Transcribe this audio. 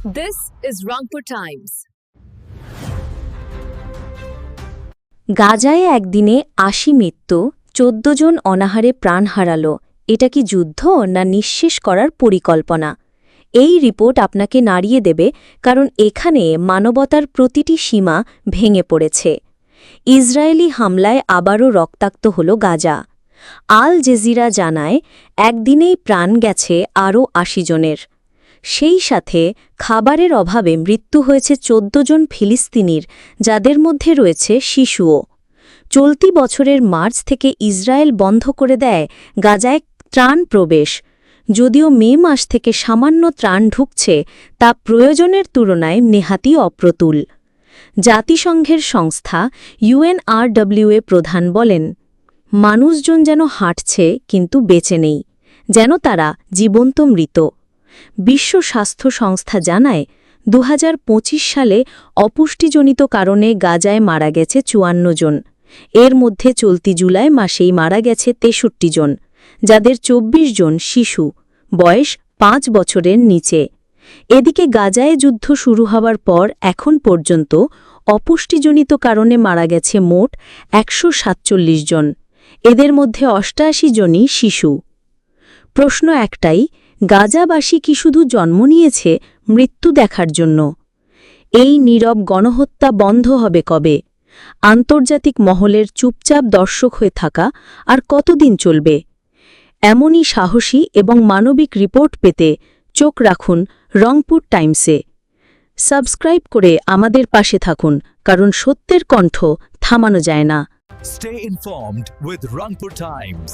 This is Rangpur Times. গাজায় একদিনে আশি মৃত্যু, চোদ্দ জন অনাহারে প্রাণ হারাল। এটা কি যুদ্ধ না নিঃশেষ করার পরিকল্পনা? এই রিপোর্ট আপনাকে নাড়িয়ে দেবে কারণ এখানে মানবতার প্রতিটি সীমা ভেঙে পড়েছে। ইসরায়েলি হামলায় আবারও রক্তাক্ত হল গাজা। আল জেজিরা জানায়, একদিনেই প্রাণ গেছে আরও আশি জনের। সেই সাথে খাবারের অভাবে মৃত্যু হয়েছে চোদ্দ জন ফিলিস্তিনির, যাদের মধ্যে রয়েছে শিশুও। চলতি বছরের মার্চ থেকে ইসরায়েল বন্ধ করে দেয় গাজায় ত্রাণ প্রবেশ। যদিও মে মাস থেকে সামান্য ত্রাণ ঢুকছে, তা প্রয়োজনের তুলনায় নেহাতি অপ্রতুল। জাতিসংঘের সংস্থা ইউএনআরডব্লিউএ প্রধান বলেন, মানুষজন যেন হাঁটছে, কিন্তু বেঁচে নেই, যেন তারা জীবন্ত মৃত। বিশ্ব স্বাস্থ্য সংস্থা জানায়, দুহাজার পঁচিশ সালে অপুষ্টিজনিত কারণে গাজায় মারা গেছে চুয়ান্ন জন। এর মধ্যে চলতি জুলাই মাসেই মারা গেছে তেষট্টি জন, যাদের ২৪ জন শিশু, বয়স পাঁচ বছরের নিচে। এদিকে গাজায় যুদ্ধ শুরু হওয়ার পর এখন পর্যন্ত অপুষ্টিজনিত কারণে মারা গেছে মোট একশো সাতচল্লিশ জন। এদের মধ্যে অষ্টাশি জনই শিশু। প্রশ্ন একটাই গাজাবাসী কি শুধু জন্ম নিয়েছে, মৃত্যু দেখার জন্য? এই নীরব গণহত্যা বন্ধ হবে কবে? আন্তর্জাতিক মহলের চুপচাপ দর্শক হয়ে থাকা আর কতদিন চলবে? এমনই সাহসী এবং মানবিক রিপোর্ট পেতে চোখ রাখুন রংপুর টাইমসে। সাবস্ক্রাইব করে আমাদের পাশে থাকুন, কারণ সত্যের কণ্ঠ থামানো যায় না। Stay informed with Rangpur Times.